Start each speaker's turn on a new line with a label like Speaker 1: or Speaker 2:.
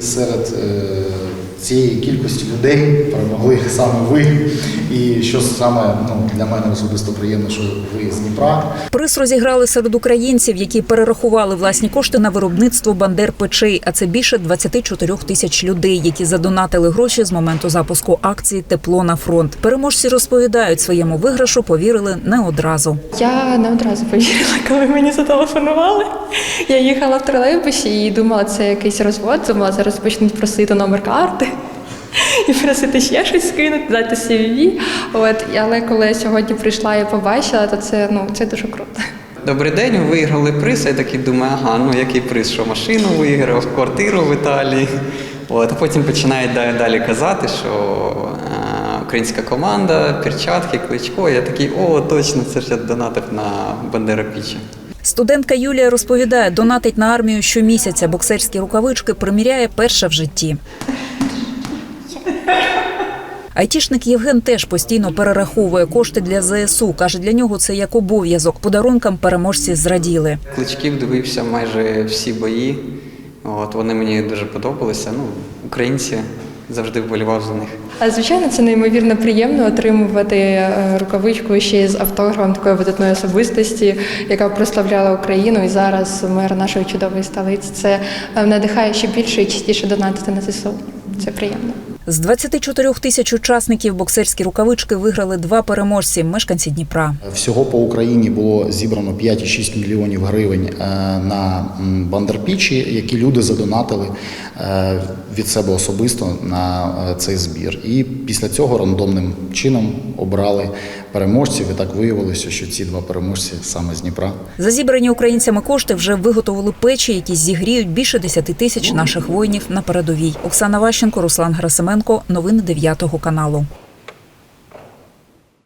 Speaker 1: Серед е, цієї кількості людей перемогли саме ви. І що саме ну, для мене особисто приємно, що ви з Дніпра.
Speaker 2: Приз розіграли серед українців, які перерахували власні кошти на виробництво бандер печей. А це більше 24 тисяч людей, які задонатили гроші з моменту запуску акції Тепло на фронт. Переможці розповідають своєму виграшу, повірили не одразу.
Speaker 3: Я не одразу повірила, коли мені зателефонували. Я їхала в тролейбусі і думала, це якийсь розвод. Думала, зараз почнуть просити номер карти і просити ще щось скинути, дати CV. От, але коли я сьогодні прийшла і побачила, то це ну це дуже круто.
Speaker 4: Добрий день, ви виграли приз. Я такий думаю, ага, ну який приз, що машину виграв, квартиру в Італії. От, а потім починають далі казати, що е, українська команда, перчатки, кличко. Я такий, о, точно, це ж я донатив на Бандера Пічі.
Speaker 2: Студентка Юлія розповідає, донатить на армію щомісяця. Боксерські рукавички приміряє перша в житті. Айтішник Євген теж постійно перераховує кошти для ЗСУ. Каже, для нього це як обов'язок. Подарункам переможці зраділи.
Speaker 4: Кличків дивився майже всі бої. От, вони мені дуже подобалися. Ну, українці завжди вболівав за них.
Speaker 3: А звичайно, це неймовірно приємно отримувати е, рукавичку ще з автографом такої видатної особистості, яка прославляла Україну і зараз мер нашої чудової столиці. Це е, надихає ще більше і частіше донатити на ЗСУ. Це приємно.
Speaker 2: З 24 тисяч учасників боксерські рукавички виграли два переможці мешканці Дніпра.
Speaker 1: Всього по Україні було зібрано 5,6 мільйонів гривень е, на бандерпічі, які люди задонатили е, від себе особисто на е, цей збір. І після цього рандомним чином обрали переможців. І так виявилося, що ці два переможці саме з Дніпра.
Speaker 2: За зібрані українцями кошти вже виготовили печі, які зігріють більше 10 тисяч наших воїнів на передовій. Оксана Ващенко, Руслан Грасименко. Новини 9 каналу.